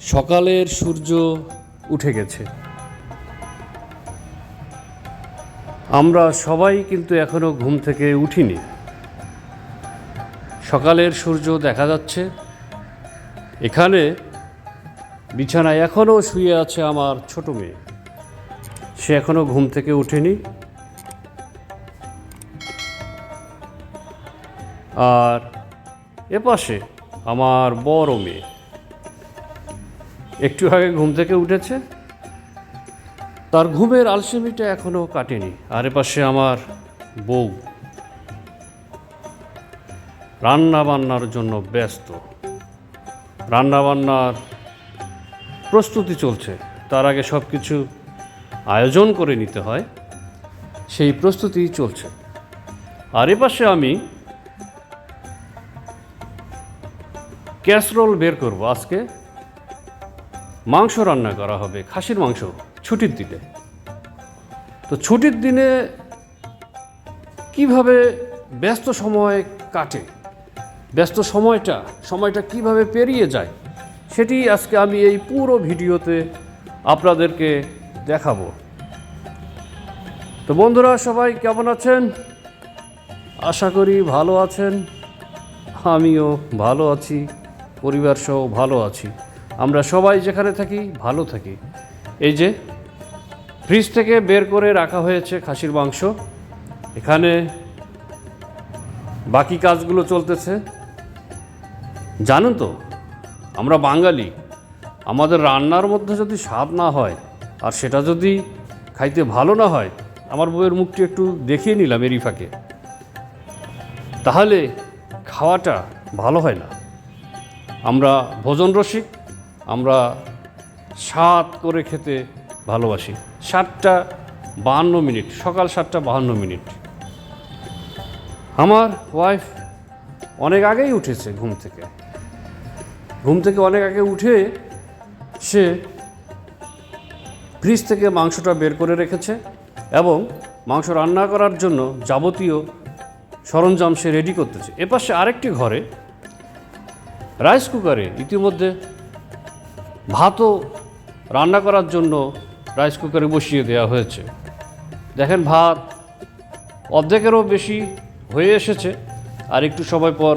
সকালের সূর্য উঠে গেছে। আমরা সবাই কিন্তু এখনও ঘুম থেকে উঠিনি। সকালের সূর্য দেখা যাচ্ছে। এখানে বিছানায় এখনও শুয়ে আছে আমার ছোট মেয়ে। সে এখনও ঘুম থেকে উঠেনি। আর এপাশে আমার বড় মেয়ে। একটু আগে ঘুম থেকে উঠেছে। তার ঘুমের আলসেমিটা এখনও কাটেনি। আর এপাশে আমার বউ। রান্না বান্নার জন্য ব্যস্ত। রান্না বান্নার প্রস্তুতি চলছে। তার আগে সব কিছু আয়োজন করে নিতে হয়। সেই প্রস্তুতি চলছে। আর এপাশে আমি ক্যাসরোল বের করব আজকে। মাংস রান্না করা হবে, খাসির মাংস, ছুটির দিনে। তো ছুটির দিনে কীভাবে ব্যস্ত সময় কাটে, ব্যস্ত সময়টা সময়টা কীভাবে পেরিয়ে যায়, সেটি আজকে আমি এই পুরো ভিডিওতে আপনাদেরকে দেখাবো। তো বন্ধুরা, সবাই কেমন আছেন? আশা করি ভালো আছেন। আমিও ভালো আছি পরিবার সহ ভালো আছি। আমরা সবাই যেখানে থাকি, ভালো থাকি। এই যে, ফ্রিজ থেকে বের করে রাখা হয়েছে খাসির মাংস। এখানে বাকি কাজগুলো চলতেছে। জানেন তো, আমরা বাঙালি, আমাদের রান্নার মধ্যে যদি স্বাদ না হয়, আর সেটা যদি খাইতে ভালো না হয়, আমার বউয়ের মুখটি একটু দেখিয়ে নিলাম এরই ফাঁকে। তাহলে খাওয়াটা ভালো হয় না। আমরা ভোজন রসিক আমরা স্বাদ করে খেতে ভালোবাসি। সাতটা বাহান্ন মিনিট, সকাল সাতটা বাহান্ন মিনিট। আমার ওয়াইফ অনেক আগেই উঠেছে ঘুম থেকে। ঘুম থেকে অনেক আগে উঠে সে ফ্রিজ থেকে মাংসটা বের করে রেখেছে এবং মাংস রান্না করার জন্য যাবতীয় সরঞ্জাম সে রেডি করতেছে। এপাশে আরেকটি ঘরে রাইস কুকারে ইতিমধ্যে ভাতও রান্না করার জন্য রাইস কুকারে বসিয়ে দেওয়া হয়েছে। দেখেন ভাত অর্ধেকেরও বেশি হয়ে এসেছে, আর একটু সময় পর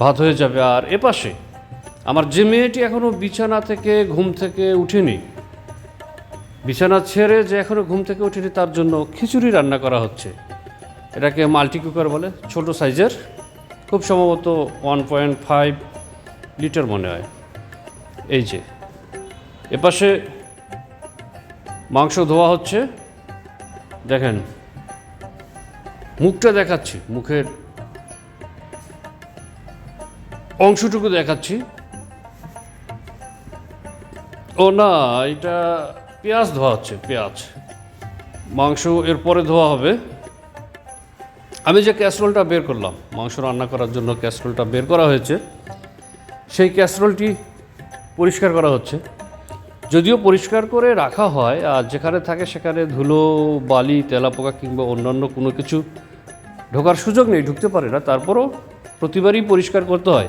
ভাত হয়ে যাবে। আর এপাশে আমার যে মেয়েটি এখনও বিছানা থেকে ঘুম থেকে উঠেনি, বিছানা ছেড়ে যে এখনও ঘুম থেকে উঠেনি, তার জন্য খিচুড়ি রান্না করা হচ্ছে। এটাকে মাল্টি কুকার বলে, ছোট সাইজের খুব সম্ভবত ওয়ান পয়েন্ট ফাইভ লিটার মনে হয়। এই যে, এপাশে মাংস ধোয়া হচ্ছে, দেখেন, মুখটা দেখাচ্ছি, মুখের অংশটুকু দেখাচ্ছি। ও না, এটা পেঁয়াজ ধোয়া হচ্ছে, পেঁয়াজ। মাংস এরপরে ধোয়া হবে। আমি যে ক্যাসরোলটা বের করলাম, মাংস রান্না করার জন্য ক্যাসরোলটা বের করা হয়েছে, সেই ক্যাসরোলটি পরিষ্কার করা হচ্ছে। যদিও পরিষ্কার করে রাখা হয়, আর যেখানে থাকে সেখানে ধুলো, বালি, তেলাপোকা কিংবা অন্যান্য কোনো কিছু ঢোকার সুযোগ নেই, ঢুকতে পারে না। তারপরও প্রতিবারই পরিষ্কার করতে হয়।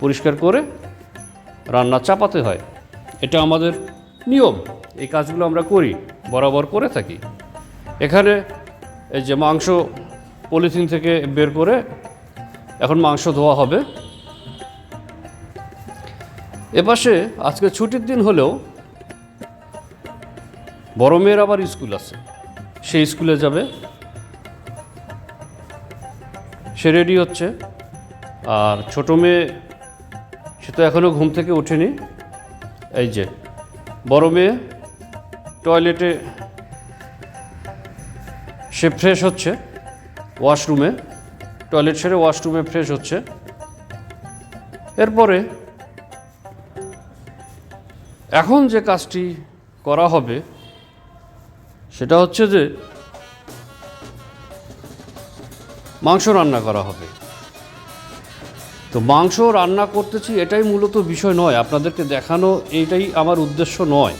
পরিষ্কার করে রান্না চাপাতে হয়। এটা আমাদের নিয়ম। এই কাজগুলো আমরা করি, বরাবর করে থাকি। এখানে এই যে মাংস, পলিথিন থেকে বের করে এখন মাংস ধোয়া হবে। এপাশে আজকে ছুটির দিন হলেও বড় মেয়ের আবার স্কুল আছে। সে স্কুলে যাবে। সে রেডি হচ্ছে। আর ছোট মেয়ে, সে তো এখনও ঘুম থেকে ওঠেনি। এই যে, বড় মেয়ে টয়লেটে, সে ফ্রেশ হচ্ছে ওয়াশরুমে। টয়লেট সেরে ওয়াশরুমে ফ্রেশ হচ্ছে। এরপরে এখন যে কাজটি করা হবে, সেটা হচ্ছে যে মাংস রান্না করা হবে। তো মাংস রান্না করতেছি এটাই মূলত বিষয় নয়, আপনাদেরকে দেখানো এইটাই আমার উদ্দেশ্য নয়।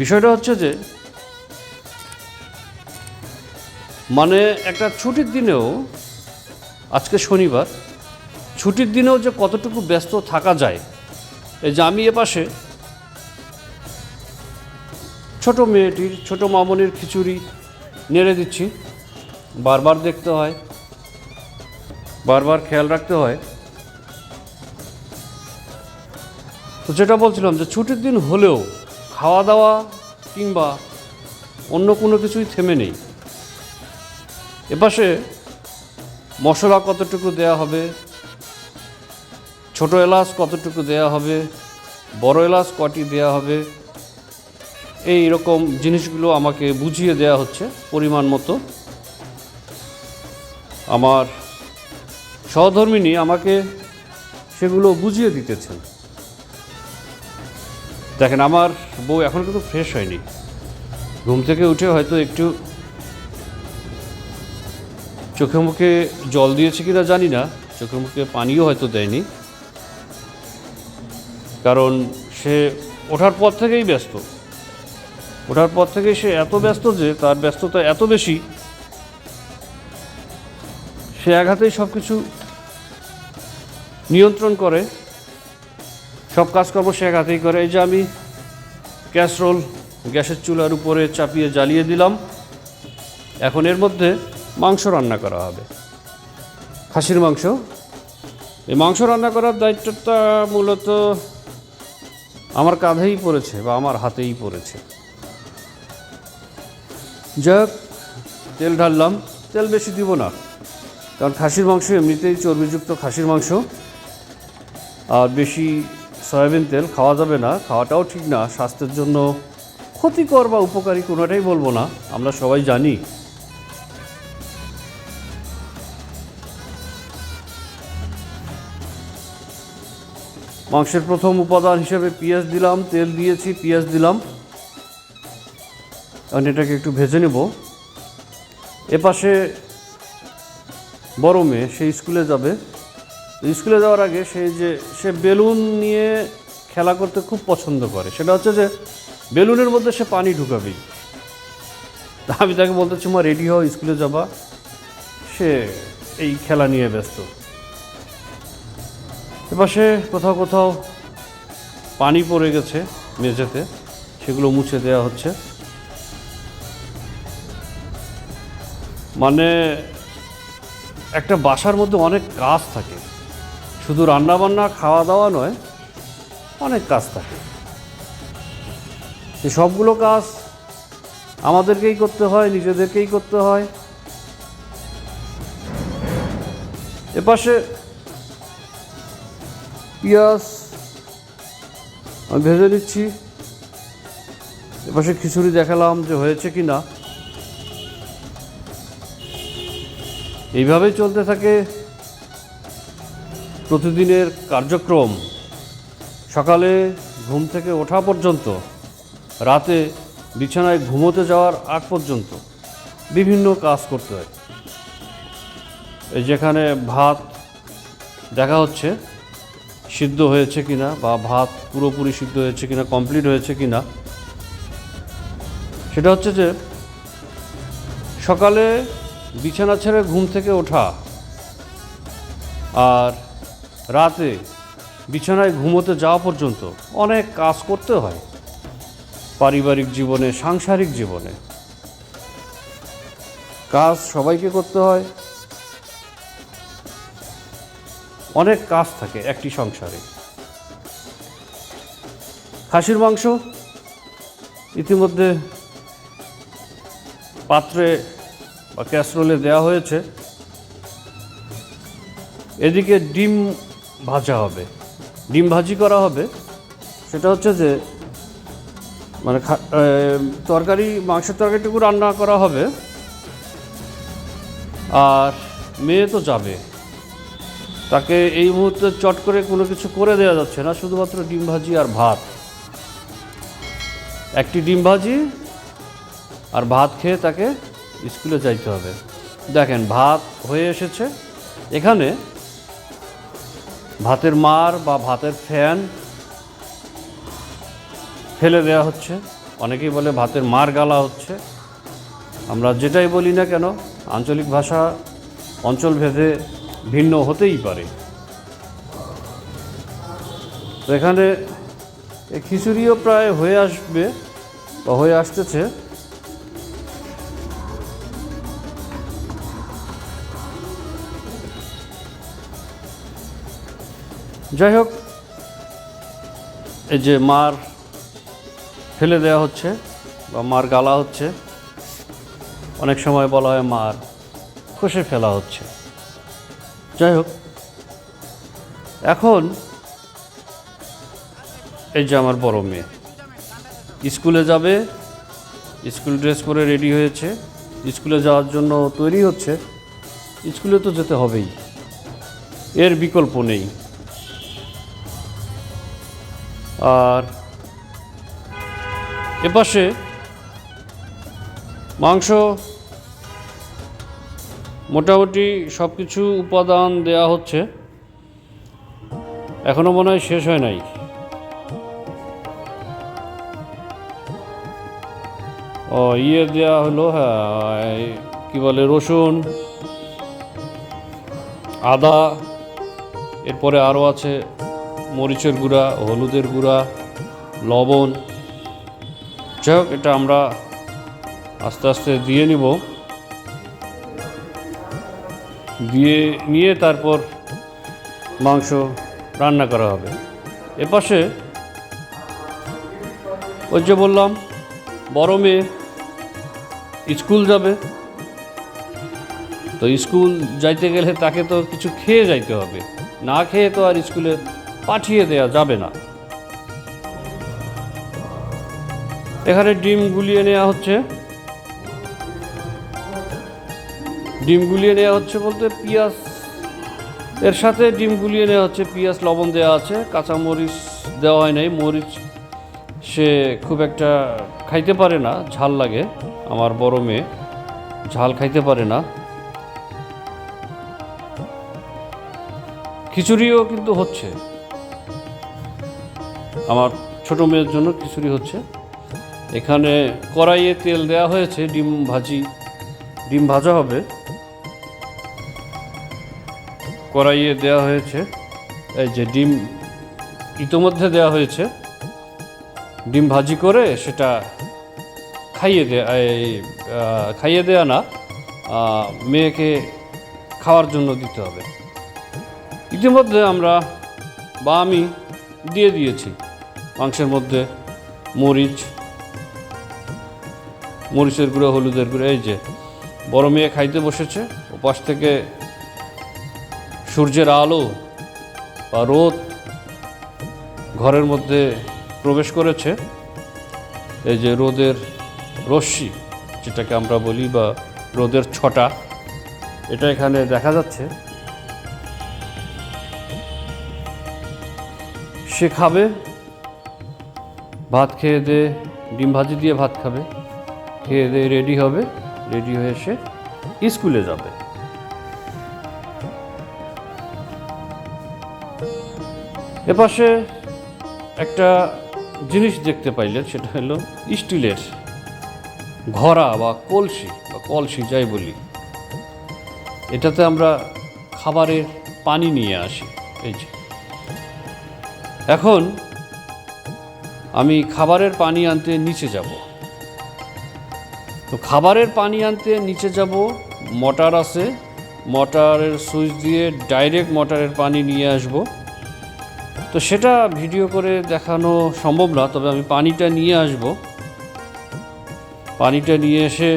বিষয়টা হচ্ছে যে মানে একটা ছুটির দিনেও, আজকে শনিবার, ছুটির দিনেও যে কতটুকু ব্যস্ত থাকা যায় যে আমি এপাশে ছোট মেয়েটির, ছোট মামনির খিচুড়ি নেড়ে দিচ্ছি। বারবার দেখতে হয়, বারবার খেয়াল রাখতে হয়। তো যেটা বলছিলাম যে ছুটির দিন হলেও খাওয়া দাওয়া কিংবা অন্য কোনো কিছুই থেমে নেই। এপাশে মশলা কতটুকু দেয়া হবে ছোট এলাচ কতটুকু দেয়া হবে? বড় এলাচ কটি দেয়া হবে? এই রকম জিনিসগুলো আমাকে বুঝিয়ে দেয়া হচ্ছে পরিমাণ মতো। আমার সহধর্মিনী আমাকে সেগুলো বুঝিয়ে দিতেছেন। দেখেন, আমার বউ এখন কিন্তু ফ্রেশ হয়নি। ঘুম থেকে উঠে হয়তো একটু চোখে মুখে জল দিয়েছে কিনা জানি না। চোখে মুখে পানিও হয়তো দেয়নি। কারণ সে ওঠার পর থেকেই ব্যস্ত। ওঠার পর থেকে সে এত ব্যস্ত যে তার ব্যস্ততা এত বেশি, সে এক হাতেই সব কিছু নিয়ন্ত্রণ করে, সব কাজকর্ম সে এক হাতেই করে। এই যে আমি ক্যাসরোল গ্যাসের চুলার উপরে চাপিয়ে জ্বালিয়ে দিলাম, এখন এর মধ্যে মাংস রান্না করা হবে। খাসির মাংস। এই মাংস রান্না করার দায়িত্বটা মূলত আমার কাঁধেই পড়েছে বা আমার হাতেই পড়েছে। যাক তেল ঢাললাম, তেল বেশি দিব না, কারণ খাসির মাংস এমনিতেই চর্বিযুক্ত খাসির মাংস, আর বেশি সয়াবিন তেল খাওয়া যাবে না, খাওয়াটাও ঠিক না, স্বাস্থ্যের জন্য ক্ষতিকর বা উপকারী কোনোটাই বলব না, আমরা সবাই জানি। মাংসের প্রথম উপাদান হিসেবে পেঁয়াজ দিলাম, তেল দিয়েছি, পেঁয়াজ দিলাম। এখন এটাকে একটু ভেজে নেব। এপাশে বড় মেয়ে, সে স্কুলে যাবে। স্কুলে যাওয়ার আগে সে যে, সে বেলুন নিয়ে খেলা করতে খুব পছন্দ করে। সেটা হচ্ছে যে, বেলুনের মধ্যে সে পানি ঢুকাবে। আমি তাকে বলতেছি মা, রেডি হও, স্কুলে যাবা। সে এই খেলা নিয়ে ব্যস্ত। এপাশে কোথাও কোথাও পানি পড়ে গেছে মেঝেতে, সেগুলো মুছে দেওয়া হচ্ছে। মানে একটা বাসার মধ্যে অনেক কাজ থাকে। শুধু রান্নাবান্না খাওয়া দাওয়া নয়, অনেক কাজ থাকে। সে সবগুলো কাজ আমাদেরকেই করতে হয়, নিজেদেরকেই করতে হয়। এপাশে পেঁয়াজ, আমি ভেজে নিচ্ছি। এপাশে খিচুড়ি দেখালাম যে হয়েছে কি না এইভাবেই চলতে থাকে প্রতিদিনের কার্যক্রম। সকালে ঘুম থেকে ওঠা পর্যন্ত, রাতে বিছানায় ঘুমোতে যাওয়ার আগ পর্যন্ত বিভিন্ন কাজ করতে হয়। এই যেখানে ভাত দেখা হচ্ছে সিদ্ধ হয়েছে কিনা বা ভাত পুরোপুরি সিদ্ধ হয়েছে কিনা কমপ্লিট হয়েছে কিনা, সেটা হচ্ছে যে সকালে বিছানা ছেড়ে ঘুম থেকে ওঠা আর রাতে বিছানায় ঘুমোতে যাওয়া পর্যন্ত অনেক কাজ করতে হয় পারিবারিক জীবনে, সাংসারিক জীবনে। কাজ সবাইকে করতে হয়। অনেক কাজ থাকে একটি সংসারে। খাসির মাংস, ইতিমধ্যে পাত্রে বা ক্যাসরোলে দেওয়া হয়েছে। এদিকে ডিম ভাজা হবে। ডিম ভাজি করা হবে। সেটা হচ্ছে যে মানে তরকারি, মাংসের তরকারিটুকু রান্না করা হবে। আর মেয়ে তো যাবে। তাকে এই মুহূর্তে চট করে কোনো কিছু করে দেওয়া যাচ্ছে না, শুধুমাত্র ডিম ভাজি আর ভাত। একটি ডিম ভাজি আর ভাত খেয়ে তাকে স্কুলে যাইতে হবে। দেখেন, ভাত হয়ে এসেছে। এখানে ভাতের মার বা ভাতের ফ্যান ফেলে দেওয়া হচ্ছে। অনেকেই বলে ভাতের মার গালা হচ্ছে। আমরা যেটাই বলি না কেন, আঞ্চলিক ভাষা অঞ্চলভেদে ভিন্ন হতেই পারে। এখানে খিচুড়িও প্রায় হয়ে আসবে বা হয়ে আসতেছে। যাই হোক, এই যে মার ফেলে দেওয়া হচ্ছে বা মার গালা হচ্ছে, অনেক সময় বলা হয় মার খসে ফেলা হচ্ছে। যাই হোক। এখন এই যে আমার বড় মেয়ে, স্কুলে যাবে, স্কুল ড্রেস পরে রেডি হয়েছে, স্কুলে যাওয়ার জন্য তৈরি হচ্ছে, স্কুলে তো যেতে হবেই, এর বিকল্প নেই। আর এপাশে মাংস মোটামুটি সব কিছু উপাদান দেয়া হচ্ছে। এখনও মনে হয় শেষ হয় নাই। ও ইয়ে দেওয়া হলো হ্যাঁ কি বলে, রসুন, আদা, এরপরে আরও আছে মরিচের গুঁড়া, হলুদের গুঁড়া, লবণ। যাই হোক, এটা আমরা আস্তে আস্তে দিয়ে নিব। দিয়ে নিয়ে তারপর মাংস রান্না করা হবে। এপাশে ওই যে বললাম, বড় মেয়ে স্কুল যাবে। তো স্কুল যাইতে গেলে তাকে তো কিছু খেয়ে যাইতে হবে। না খেয়ে তো আর স্কুলে পাঠিয়ে দেওয়া যাবে না। এখানে ডিম গুলিয়ে নেওয়া হচ্ছে। ডিম গুলিয়ে নেওয়া হচ্ছে বলতে পেঁয়াজ। এর সাথে ডিম গুলিয়ে নেওয়া হচ্ছে পেঁয়াজ, লবণ দেওয়া আছে। কাঁচামরিচ দেওয়া হয় নাই। মরিচ সে খুব একটা খাইতে পারে না। ঝাল লাগে। আমার বড় মেয়ে ঝাল খাইতে পারে না। খিচুড়িও কিন্তু হচ্ছে। আমার ছোট মেয়ের জন্য খিচুড়ি হচ্ছে। এখানে কড়াইয়ে তেল দেওয়া হয়েছে। ডিম ভাজি। ডিম ভাজা হবে। কড়াইয়ে দেওয়া হয়েছে, এই যে ডিম ইতোমধ্যে দেওয়া হয়েছে, ডিম ভাজি করে সেটা খাইয়ে দেয়া খাইয়ে দেয়া না মেয়েকে খাওয়ার জন্য দিতে হবে। ইতিমধ্যে আমরা বা আমি দিয়ে দিয়েছি, মাংসের মধ্যে মরিচ, মরিচের গুঁড়ো, হলুদের গুঁড়ো, এই যে বড় মেয়ে খাইতে বসেছে ওপাশ থেকে সূর্যের আলো বা রোদ ঘরের মধ্যে প্রবেশ করেছে, এই যে রোদের রশ্মি, যেটাকে আমরা বলি বা রোদের ছটা, এটা এখানে দেখা যাচ্ছে। সে খাবে, ভাত খেয়ে দে, ডিম ভাজি দিয়ে ভাত খাবে, খেয়ে দিয়ে রেডি হবে, রেডি হয়ে সে স্কুলে যাবে। এপাশে একটা জিনিস দেখতে পাইলে সেটা হলো স্টিলের ঘড়া বা কলসি বা কলসি যাই বলি। এটাতে আমরা খাবারের পানি নিয়ে আসি, এই যে। এখন আমি খাবারের পানি আনতে নিচে যাব। তো খাবারের পানি আনতে নিচে যাব, মোটর আছে, মোটরের সুইচ দিয়ে ডাইরেক্ট মোটরের পানি নিয়ে আসব। তো সেটা ভিডিও করে দেখানো সম্ভব না, তবে আমি পানিটা নিয়ে আসব। পানিটা নিয়ে এসে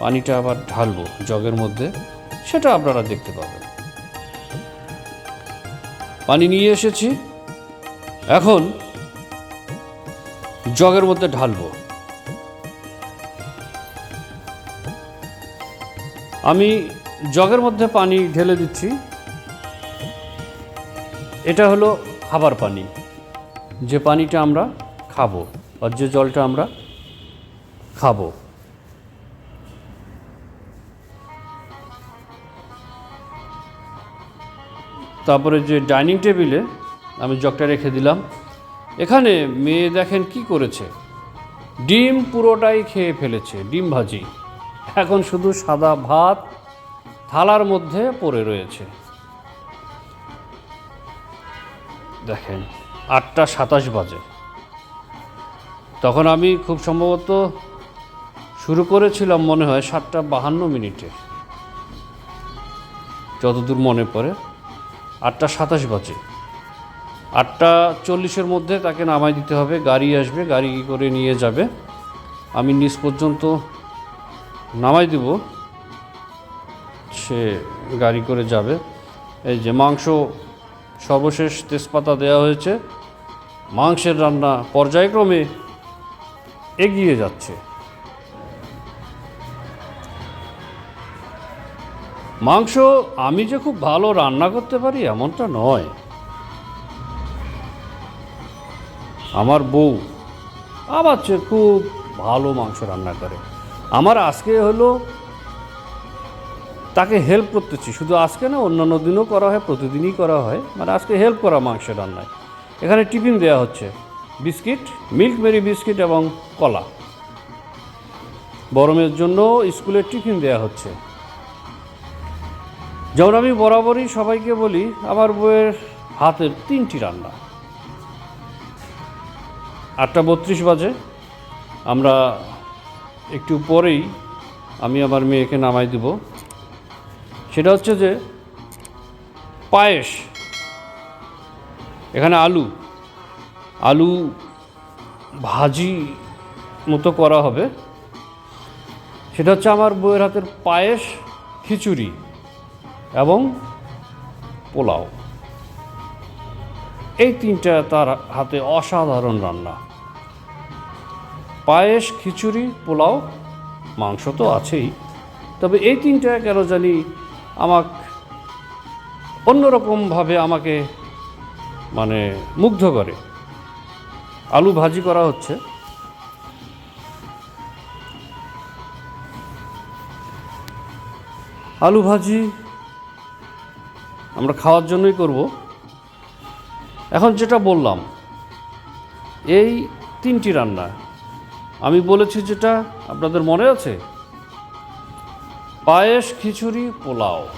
পানিটা আবার ঢালবো জগের মধ্যে, সেটা আপনারা দেখতে পাবেন। পানি নিয়ে এসেছি, এখন জগের মধ্যে ঢালবো। আমি জগের মধ্যে পানি ঢেলে দিচ্ছি। এটা হলো খাবার পানি। যে পানিটা আমরা খাব আর যে জলটা আমরা খাব। তারপরে যে ডাইনিং টেবিলে আমি জগটা রেখে দিলাম। এখানে মেয়ে দেখেন কি করেছে? ডিম পুরোটাই খেয়ে ফেলেছে, ডিম ভাজি। এখন শুধু সাদা ভাত থালার মধ্যে পড়ে রয়েছে। দেখেন, আটটা সাতাশ বাজে। তখন আমি খুব সম্ভবত শুরু করেছিলাম মনে হয় সাতটা বাহান্ন মিনিটে। যতদূর মনে পড়ে, আটটা সাতাশ বাজে। আটটা চল্লিশের মধ্যে তাকে নামাই দিতে হবে, গাড়ি আসবে, গাড়ি করে নিয়ে যাবে, আমি নিচ পর্যন্ত নামাই দিব, সে গাড়ি করে যাবে। এই যে মাংস সর্বশেষ তেজপাতা দেওয়া হয়েছে। মাংসের রান্না পর্যায়ক্রমে এগিয়ে যাচ্ছে। মাংস আমি যে খুব ভালো রান্না করতে পারি এমনটা নয়। আমার বউ আমার চেয়ে খুব ভালো মাংস রান্না করে। আমার আজকে হলো তাকে হেল্প করতেছি। শুধু আজকে না, অন্যান্য দিনও করা হয়, প্রতিদিনই করা হয়। মানে আজকে হেল্প করা মাংসের রান্নায়। এখানে টিফিন দেওয়া হচ্ছে। বিস্কিট, মিল্ক মেরি বিস্কিট এবং কলা। গরমের জন্য স্কুলের টিফিন দেওয়া হচ্ছে। যেমন আমি বরাবরই সবাইকে বলি, আমার বইয়ের হাতের তিনটি রান্না। আটটা বত্রিশ বাজে। আমরা একটু পরেই আমি আমার মেয়েকে নামাই দিব। সেটা হচ্ছে যে পায়েস, এখানে আলু আলু ভাজি মতো করা হবে। সেটা হচ্ছে আমার বউয়ের হাতের পায়েস, খিচুড়ি এবং পোলাও। এই তিনটা তার হাতে অসাধারণ রান্না। পায়েস, খিচুড়ি, পোলাও, মাংস তো আছেই। তবে এই তিনটা কেন জানি আমাক অন্যরকমভাবে আমাকে মানে মুগ্ধ করে। আলু ভাজি করা হচ্ছে। আলু ভাজি আমরা খাওয়ার জন্যই করব। এখন যেটা বললাম, এই তিনটি রান্না। আমি বলেছি যেটা আপনাদের মনে আছে পায়েস, খিচুড়ি, পোলাও।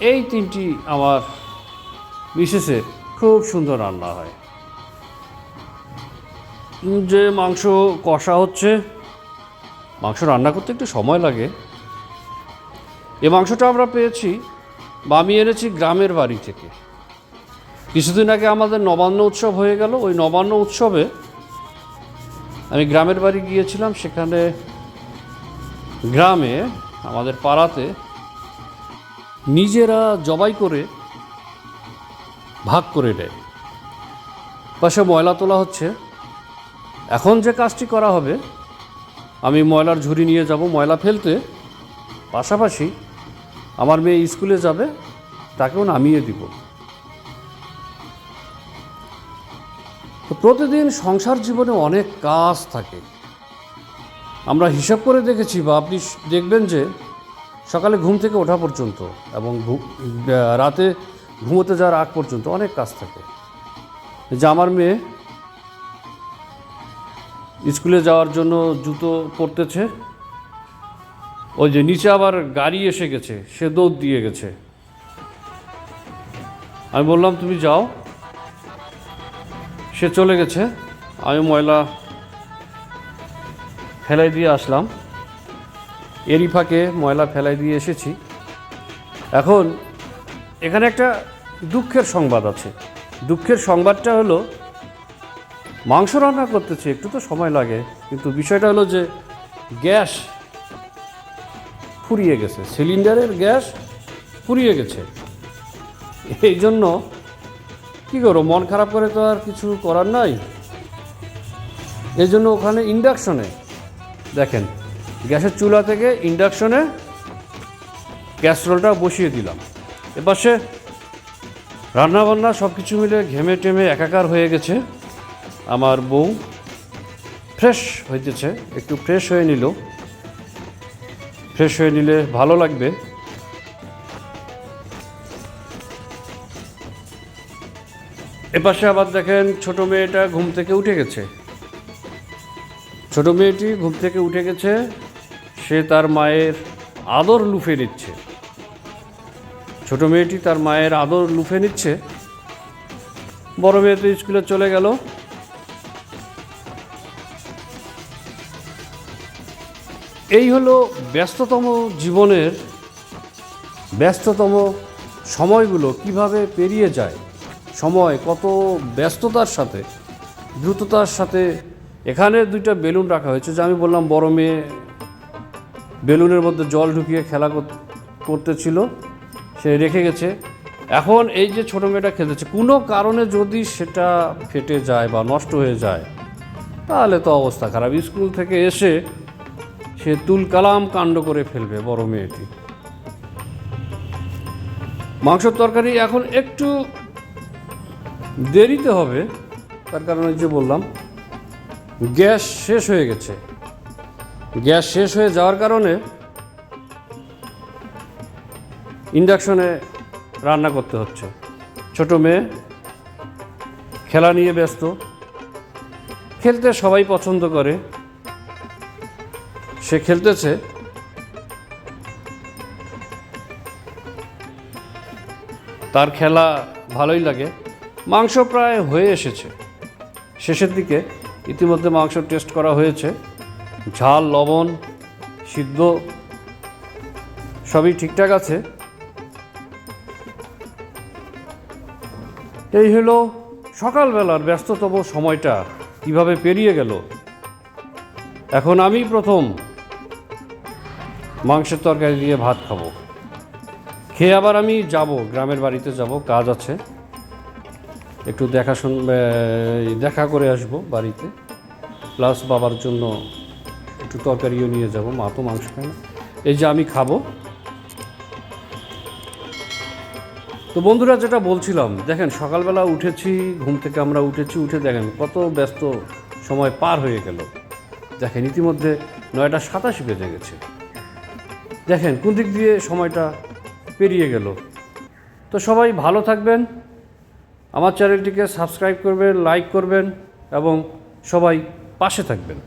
এই তিনটি আমার মিসেসের খুব সুন্দর রান্না হয়। যে মাংস কষা হচ্ছে, মাংস রান্না করতে একটু সময় লাগে। এই মাংসটা আমরা পেয়েছি বা আমি এনেছি গ্রামের বাড়ি থেকে। কিছুদিন আগে আমাদের নবান্ন উৎসব হয়ে গেল। ওই নবান্ন উৎসবে আমি গ্রামের বাড়ি গিয়েছিলাম, সেখানে গ্রামে, আমাদের পাড়াতে নিজেরা জবাই করে ভাগ করে দেয় পাশে ময়লা তোলা হচ্ছে। এখন যে কাজটি করা হবে, আমি ময়লার ঝুড়ি নিয়ে যাব, ময়লা ফেলতে। পাশাপাশি আমার মেয়ে স্কুলে যাবে, তাকেও নামিয়ে দিব। তো প্রতিদিন সংসার জীবনে অনেক কাজ থাকে। আমরা হিসাব করে দেখেছি বা আপনি দেখবেন যে সকালে ঘুম থেকে ওঠা পর্যন্ত এবং রাতে ঘুমোতে যাওয়ার আগ পর্যন্ত অনেক কাজ থাকে। যে আমার মেয়ে স্কুলে যাওয়ার জন্য জুতো পরতেছে, ওই যে নিচে আবার গাড়ি এসে গেছে, সে দৌড় দিয়ে গেছে। আমি বললাম, তুমি যাও। সে চলে গেছে। আমি ময়লা ফেলাই দিয়ে আসলাম। এরই ফাঁকে ময়লা ফেলাই দিয়ে এসেছি। এখন এখানে একটা দুঃখের সংবাদ আছে। দুঃখের সংবাদটা হলো, মাংস রান্না করতেছি, একটু তো সময় লাগে। কিন্তু বিষয়টা হলো যে, গ্যাস ফুরিয়ে গেছে। সিলিন্ডারের গ্যাস ফুরিয়ে গেছে। এই জন্য কী করো মন খারাপ করে তো আর কিছু করার নাই? এই জন্য ওখানে ইন্ডাকশনে দেখেন, গ্যাসের চুলা থেকে ইন্ডাকশনে ক্যাসরোলটা বসিয়ে দিলাম। এবার এপাশে রান্নাবান্না সব কিছু মিলে ঘেমে টেমে একাকার হয়ে গেছে। আমার বউ ফ্রেশ হইতেছে, একটু ফ্রেশ হয়ে নিল। ফ্রেশ হয়ে নিলে ভালো লাগবে। এপাশে আবার দেখেন ছোট মেয়েটা ঘুম থেকে উঠে গেছে। ছোট মেয়েটি ঘুম থেকে উঠে গেছে, সে তার মায়ের আদর লুফে নিচ্ছে। ছোট মেয়েটি তার মায়ের আদর লুফে নিচ্ছে। বড় মেয়ে তো স্কুলে চলে গেল। এই হলো ব্যস্ততম জীবনের ব্যস্ততম সময়গুলো, কীভাবে পেরিয়ে যায়। সময়, কত ব্যস্ততার সাথে, দ্রুততার সাথে এখানে দুইটা বেলুন রাখা হয়েছে যে আমি বললাম বড় মেয়ে বেলুনের মধ্যে জল ঢুকিয়ে খেলা কর- করতেছিল, সে রেখে গেছে। এখন এই যে ছোটো মেয়েটা খেলতেছে, কোনো কারণে যদি সেটা ফেটে যায় বা নষ্ট হয়ে যায়, তাহলে তো অবস্থা খারাপ। স্কুল থেকে এসে সে তুল কালাম কাণ্ড করে ফেলবে বড় মেয়েটি। মাংসের তরকারি এখন একটু দেরিতে হবে, তার কারণে যে বললাম, গ্যাস শেষ হয়ে গেছে। গ্যাস শেষ হয়ে যাওয়ার কারণে ইন্ডাকশনে রান্না করতে হচ্ছে। ছোট মেয়ে খেলা নিয়ে ব্যস্ত। খেলতে সবাই পছন্দ করে। সে খেলতেছে। তার খেলা ভালোই লাগে। মাংস প্রায় হয়ে এসেছে। শেষের দিকে ইতিমধ্যে মাংস টেস্ট করা হয়েছে। ঝাল, লবণ, সিদ্ধ সবই ঠিকঠাক আছে। এই হলো সকালবেলার ব্যস্ততম সময়টা, কীভাবে পেরিয়ে গেল? এখন আমি প্রথম মাংসের তরকারি দিয়ে ভাত খাব। খেয়ে আবার আমি যাব, গ্রামের বাড়িতে যাব, কাজ আছে। একটু দেখাশুন দেখা করে আসব বাড়িতে। প্লাস বাবার জন্য একটু তরকারিও নিয়ে যাব, মা তো মাংস খায় না। এই যে আমি খাব। তো বন্ধুরা যেটা বলছিলাম, দেখেন সকালবেলা উঠেছি, ঘুম থেকে আমরা উঠেছি, উঠে দেখেন কত ব্যস্ত সময় পার হয়ে গেল। দেখেন ইতিমধ্যে নয়টা সাতাশি বেজে গেছে। দেখেন কোন দিক দিয়ে সময়টা পেরিয়ে গেল। তো সবাই ভালো থাকবেন। আমার চ্যানেলটিকে সাবস্ক্রাইব করবেন লাইক করবেন এবং সবাই পাশে থাকবেন।